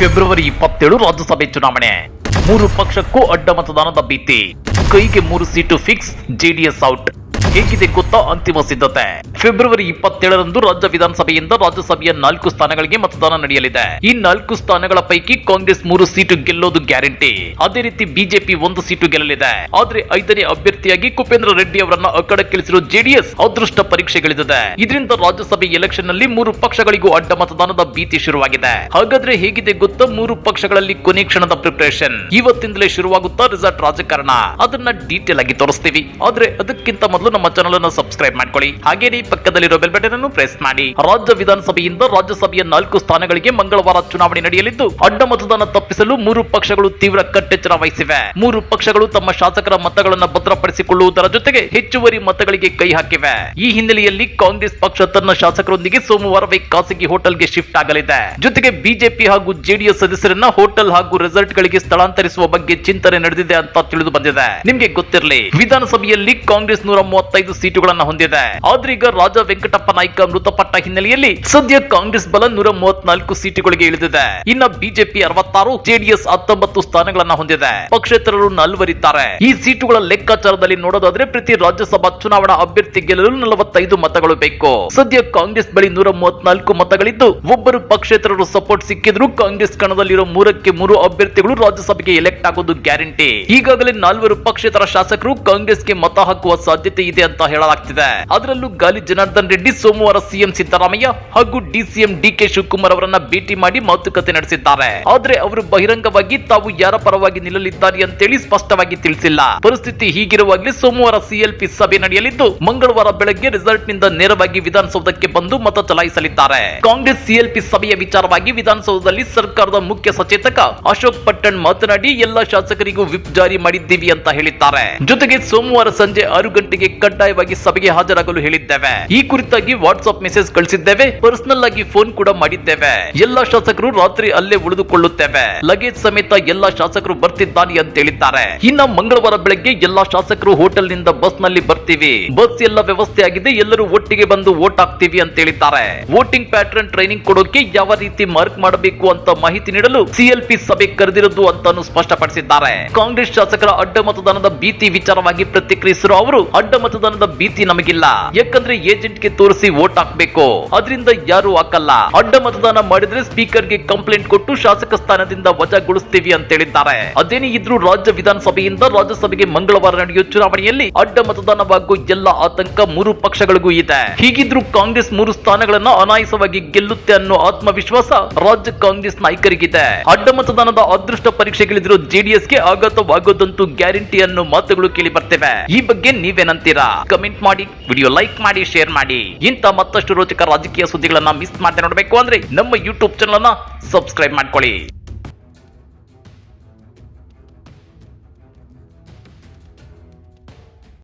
February ಇಪ್ಪತ್ತೇಳು ರಾಜ್ಯಸಭೆ ಚುನಾವಣೆ. ಮೂರು ಪಕ್ಷಕ್ಕೂ ಅಡ್ಡ ಮತದಾನದ ಭೀತಿ. ಕೈಗೆ ಮೂರು ಸೀಟು ಫಿಕ್ಸ್, ಜೆಡಿಎಸ್ ಔಟ್. ಹೇಗಿದೆ ಗೊತ್ತಾ ಅಂತಿಮ ಸಿದ್ಧತೆ? ಫೆಬ್ರವರಿ ಇಪ್ಪತ್ತೇಳರಂದು ರಾಜ್ಯ ವಿಧಾನಸಭೆಯಿಂದ ರಾಜ್ಯಸಭೆಯ ನಾಲ್ಕು ಸ್ಥಾನಗಳಿಗೆ ಮತದಾನ ನಡೆಯಲಿದೆ. ಈ ನಾಲ್ಕು ಸ್ಥಾನಗಳ ಪೈಕಿ ಕಾಂಗ್ರೆಸ್ ಮೂರು ಸೀಟು ಗೆಲ್ಲೋದು ಗ್ಯಾರಂಟಿ. ಅದೇ ರೀತಿ ಬಿಜೆಪಿ ಒಂದು ಸೀಟು ಗೆಲ್ಲಲಿದೆ. ಆದ್ರೆ ಐದನೇ ಅಭ್ಯರ್ಥಿಯಾಗಿ ಕುಪೇಂದ್ರ ರೆಡ್ಡಿ ಅವರನ್ನ ಅಕ್ಕಡಕ್ಕಿಳಿಸಿರುವ ಜೆಡಿಎಸ್ ಅದೃಷ್ಟ ಪರೀಕ್ಷೆಗಳಿದೆ ಇದರಿಂದ ರಾಜ್ಯಸಭೆ ಎಲೆಕ್ಷನ್ನಲ್ಲಿ ಮೂರು ಪಕ್ಷಗಳಿಗೂ ಅಡ್ಡ ಮತದಾನದ ಭೀತಿ ಶುರುವಾಗಿದೆ. ಹಾಗಾದ್ರೆ ಹೇಗಿದೆ ಗೊತ್ತಾ ಮೂರು ಪಕ್ಷಗಳಲ್ಲಿ ಕೊನೆ ಕ್ಷಣದ ಪ್ರಿಪರೇಷನ್ ಇವತ್ತಿಂದಲೇ ಶುರುವಾಗುತ್ತಾ ರಿಸಾರ್ಟ್ ರಾಜಕಾರಣ? ಅದನ್ನ ಡೀಟೇಲ್ ಆಗಿ ತೋರಿಸ್ತೀವಿ. ಆದ್ರೆ ಅದಕ್ಕಿಂತ ಮೊದಲು ನಮ್ಮ ಚಾನಲ್ ಅನ್ನು ಸಬ್ಸ್ಕ್ರೈಬ್ ಮಾಡ್ಕೊಳ್ಳಿ. ಹಾಗೇನೇ ಪಕ್ಕದಲ್ಲಿರೋ ಬೆಲ್ ಬಟನ್ ಅನ್ನು ಪ್ರೆಸ್ ಮಾಡಿ. ರಾಜ್ಯ ವಿಧಾನಸಭೆಯಿಂದ ರಾಜ್ಯಸಭೆಯ ನಾಲ್ಕು ಸ್ಥಾನಗಳಿಗೆ ಮಂಗಳವಾರ ಚುನಾವಣೆ ನಡೆಯಲಿದ್ದು, ಅಡ್ಡ ಮತದಾನ ತಪ್ಪಿಸಲು ಮೂರು ಪಕ್ಷಗಳು ತೀವ್ರ ಕಟ್ಟೆಚ್ಚರ ವಹಿಸಿವೆ. ಮೂರು ಪಕ್ಷಗಳು ತಮ್ಮ ಶಾಸಕರ ಮತಗಳನ್ನು ಭದ್ರಪಡಿಸಿಕೊಳ್ಳುವುದರ ಜೊತೆಗೆ ಹೆಚ್ಚುವರಿ ಮತಗಳಿಗೆ ಕೈ ಹಾಕಿವೆ. ಈ ಹಿನ್ನೆಲೆಯಲ್ಲಿ ಕಾಂಗ್ರೆಸ್ ಪಕ್ಷ ತನ್ನ ಶಾಸಕರೊಂದಿಗೆ ಸೋಮವಾರವೇ ಖಾಸಗಿ ಹೋಟೆಲ್ಗೆ ಶಿಫ್ಟ್ ಆಗಲಿದೆ. ಜೊತೆಗೆ ಬಿಜೆಪಿ ಹಾಗೂ ಜೆಡಿಎಸ್ ಸದಸ್ಯರನ್ನ ಹೋಟೆಲ್ ಹಾಗೂ ರೆಸಾರ್ಟ್ ಗಳಿಗೆ ಸ್ಥಳಾಂತರಿಸುವ ಬಗ್ಗೆ ಚಿಂತನೆ ನಡೆದಿದೆ ಅಂತ ತಿಳಿದು ಬಂದಿದೆ. ನಿಮ್ಗೆ ಗೊತ್ತಿರಲಿ, ವಿಧಾನಸಭೆಯಲ್ಲಿ ಕಾಂಗ್ರೆಸ್ ನೂರ ಮೂವತ್ತೈದು ಸೀಟುಗಳನ್ನು ಹೊಂದಿದೆ. ಆದ್ರೆ ಈಗ ರಾಜ ವೆಂಕಟಪ್ಪ ನಾಯ್ಕ ಮೃತಪಟ್ಟ ಹಿನ್ನೆಲೆಯಲ್ಲಿ ಸದ್ಯ ಕಾಂಗ್ರೆಸ್ ಬಲ ನೂರ ಮೂವತ್ನಾಲ್ಕು ಸೀಟುಗಳಿಗೆ ಇಳಿದಿದೆ. ಇನ್ನ ಬಿಜೆಪಿ ಅರವತ್ತಾರು, ಜೆಡಿಎಸ್ ಹತ್ತೊಂಬತ್ತು ಸ್ಥಾನಗಳನ್ನ ಹೊಂದಿದೆ. ಪಕ್ಷೇತರರು ನಾಲ್ವರಿದ್ದಾರೆ. ಈ ಸೀಟುಗಳ ಲೆಕ್ಕಾಚಾರದಲ್ಲಿ ನೋಡೋದಾದ್ರೆ ಪ್ರತಿ ರಾಜ್ಯಸಭಾ ಚುನಾವಣಾ ಅಭ್ಯರ್ಥಿ ಗೆಲ್ಲಲು ನಲವತ್ತೈದು ಮತಗಳು ಬೇಕು. ಸದ್ಯ ಕಾಂಗ್ರೆಸ್ ಬಳಿ ನೂರ ಮೂವತ್ನಾಲ್ಕು ಮತಗಳಿದ್ದು, ಒಬ್ಬರು ಪಕ್ಷೇತರರು ಸಪೋರ್ಟ್ ಸಿಕ್ಕಿದ್ರು ಕಾಂಗ್ರೆಸ್ ಕಣದಲ್ಲಿರೋ ಮೂರಕ್ಕೆ ಮೂರು ಅಭ್ಯರ್ಥಿಗಳು ರಾಜ್ಯಸಭೆಗೆ ಎಲೆಕ್ಟ್ ಆಗೋದು ಗ್ಯಾರಂಟಿ. ಈಗಾಗಲೇ ನಾಲ್ವರು ಪಕ್ಷೇತರ ಶಾಸಕರು ಕಾಂಗ್ರೆಸ್ಗೆ ಮತ ಹಾಕುವ ಸಾಧ್ಯತೆ ಇದೆ ಅಂತ ಹೇಳಲಾಗ್ತಿದೆ. ಅದರಲ್ಲೂ ಗಾಲಿ ಜನಾರ್ದನ್ ರೆಡ್ಡಿ, ಸೋಮವಾರ ಸಿಎಂ ಸಿದ್ದರಾಮಯ್ಯ ಹಾಗೂ ಡಿಸಿಎಂ ಡಿಕೆ ಶಿವಕುಮಾರ್ ಅವರನ್ನ ಭೇಟಿ ಮಾಡಿ ಮಾತುಕತೆ ನಡೆಸಿದ್ದಾರೆ. ಆದ್ರೆ ಅವರು ಬಹಿರಂಗವಾಗಿ ತಾವು ಯಾರ ಪರವಾಗಿ ನಿಲ್ಲಲಿದ್ದಾರೆ ಅಂತೇಳಿ ಸ್ಪಷ್ಟವಾಗಿ ತಿಳಿಸಿಲ್ಲ. ಪರಿಸ್ಥಿತಿ ಹೀಗಿರುವಾಗಲೇ ಸೋಮವಾರ ಸಿಎಲ್ಪಿ ಸಭೆ ನಡೆಯಲಿದ್ದು, ಮಂಗಳವಾರ ಬೆಳಗ್ಗೆ ರಿಸಲ್ಟ್ನಿಂದ ನೇರವಾಗಿ ವಿಧಾನಸೌಧಕ್ಕೆ ಬಂದು ಮತ ಚಲಾಯಿಸಲಿದ್ದಾರೆ. ಕಾಂಗ್ರೆಸ್ ಸಿಎಲ್ಪಿ ಸಭೆಯ ವಿಚಾರವಾಗಿ ವಿಧಾನಸೌಧದಲ್ಲಿ ಸರ್ಕಾರದ ಮುಖ್ಯ ಸಚೇತಕ ಅಶೋಕ್ ಪಟ್ಟಣ್ ಮಾತನಾಡಿ, ಎಲ್ಲಾ ಶಾಸಕರಿಗೂ ವಿಪ್ ಜಾರಿ ಮಾಡಿದ್ದೀವಿ ಅಂತ ಹೇಳಿದ್ದಾರೆ. ಜೊತೆಗೆ ಸೋಮವಾರ ಸಂಜೆ ಆರು ಗಂಟೆಗೆ ಕಡ್ಡಾಯವಾಗಿ ಸಭೆಗೆ ಹಾಜರಾಗಲು ಹೇಳಿದ್ದೇವೆ. ಈ ಕುರಿತಾಗಿ ವಾಟ್ಸ್ಆಪ್ ಮೆಸೇಜ್ ಕಳಿಸಿದ್ದೇವೆ. ಪರ್ಸನಲ್ ಆಗಿ ಫೋನ್ ಕೂಡ ಮಾಡಿದ್ದೇವೆ. ಎಲ್ಲಾ ಶಾಸಕರು ರಾತ್ರಿ ಅಲ್ಲೇ ಉಳಿದುಕೊಳ್ಳುತ್ತೇವೆ. ಲಗೇಜ್ ಸಮೇತ ಎಲ್ಲಾ ಶಾಸಕರು ಬರ್ತಿದ್ದಾನೆ ಅಂತ ಹೇಳಿದ್ದಾರೆ. ಇನ್ನ ಮಂಗಳವಾರ ಬೆಳಗ್ಗೆ ಎಲ್ಲಾ ಶಾಸಕರು ಹೋಟೆಲ್ನಿಂದ ಬಸ್ನಲ್ಲಿ ಬರ್ತೀವಿ. ಬಸ್ ಎಲ್ಲ ವ್ಯವಸ್ಥೆ ಆಗಿದೆ. ಎಲ್ಲರೂ ಒಟ್ಟಿಗೆ ಬಂದು ವೋಟ್ ಹಾಕ್ತೀವಿ ಅಂತ ಹೇಳಿದ್ದಾರೆ. ವೋಟಿಂಗ್ ಪ್ಯಾಟರ್ನ್ ಟ್ರೈನಿಂಗ್ ಕೊಡೋಕೆ ಯಾವ ರೀತಿ ಮಾರ್ಕ್ ಮಾಡಬೇಕು ಅಂತ ಮಾಹಿತಿ ನೀಡಲು ಸಿಎಲ್ಪಿ ಸಭೆ ಕರೆದಿರೋದು ಅಂತ ಸ್ಪಷ್ಟಪಡಿಸಿದ್ದಾರೆ. ಕಾಂಗ್ರೆಸ್ ಶಾಸಕರ ಅಡ್ಡ ಮತದಾನದ ಭೀತಿ ವಿಚಾರವಾಗಿ ಪ್ರತಿಕ್ರಿಯಿಸಿರುವ ಅವರು ಅಡ್ಡ ಮತದಾನದ ಭೀತಿ ನಮಗಿಲ್ಲ. ಯಾಕಂದ್ರೆ ಏಜೆಂಟ್ಗೆ ತೋರಿಸಿ ವೋಟ್ ಹಾಕ್ಬೇಕು. ಅದರಿಂದ ಯಾರು ಹಾಕಲ್ಲ. ಅಡ್ಡ ಮತದಾನ ಮಾಡಿದ್ರೆ ಸ್ಪೀಕರ್ಗೆ ಕಂಪ್ಲೇಂಟ್ ಕೊಟ್ಟು ಶಾಸಕ ಸ್ಥಾನದಿಂದ ವಜಾಗೊಳಿಸ್ತೀವಿ ಅಂತ ಹೇಳಿದ್ದಾರೆ. ಅದೇನೇ ಇದ್ರು ರಾಜ್ಯ ವಿಧಾನಸಭೆಯಿಂದ ರಾಜ್ಯಸಭೆಗೆ ಮಂಗಳವಾರ ನಡೆಯುವ ಚುನಾವಣೆಯಲ್ಲಿ ಅಡ್ಡ ಮತದಾನವಾಗುವ ಎಲ್ಲ ಆತಂಕ ಮೂರು ಪಕ್ಷಗಳಿಗೂ ಇದೆ. ಹೀಗಿದ್ರೂ ಕಾಂಗ್ರೆಸ್ ಮೂರು ಸ್ಥಾನಗಳನ್ನ ಅನಾಯಸವಾಗಿ ಗೆಲ್ಲುತ್ತೆ ಅನ್ನೋ ಆತ್ಮವಿಶ್ವಾಸ ರಾಜ್ಯ ಕಾಂಗ್ರೆಸ್ ನಾಯಕರಿಗಿದೆ. ಅಡ್ಡ ಮತದಾನದ ಅದೃಷ್ಟ ಪರೀಕ್ಷೆಗಳಿದ್ರು ಜೆಡಿಎಸ್ಗೆ ಆಘಾತವಾಗೋದಂತೂ ಗ್ಯಾರಂಟಿ ಅನ್ನೋ ಮಾತುಗಳು ಕೇಳಿ ಬರ್ತೇವೆ. ಈ ಬಗ್ಗೆ ನೀವೇನಂತೀರಾ? ಕಮೆಂಟ್ ಮಾಡಿ ವಿಡಿಯೋ ಲೈಕ್ ಮಾಡಿ ಶೇರ್ ಮಾಡಿ. ಇಂಥ ಮತ್ತಷ್ಟು ರೋಚಕ ರಾಜಕೀಯ ಸುದ್ದಿಗಳನ್ನ ಮಿಸ್ ಮಾಡದೆ ನೋಡಬೇಕು ಅಂದ್ರೆ ನಮ್ಮ ಯೂಟ್ಯೂಬ್ ಚಾನಲ್ ಅನ್ನ ಸಬ್ಸ್ಕ್ರೈಬ್ ಮಾಡ್ಕೊಳ್ಳಿ.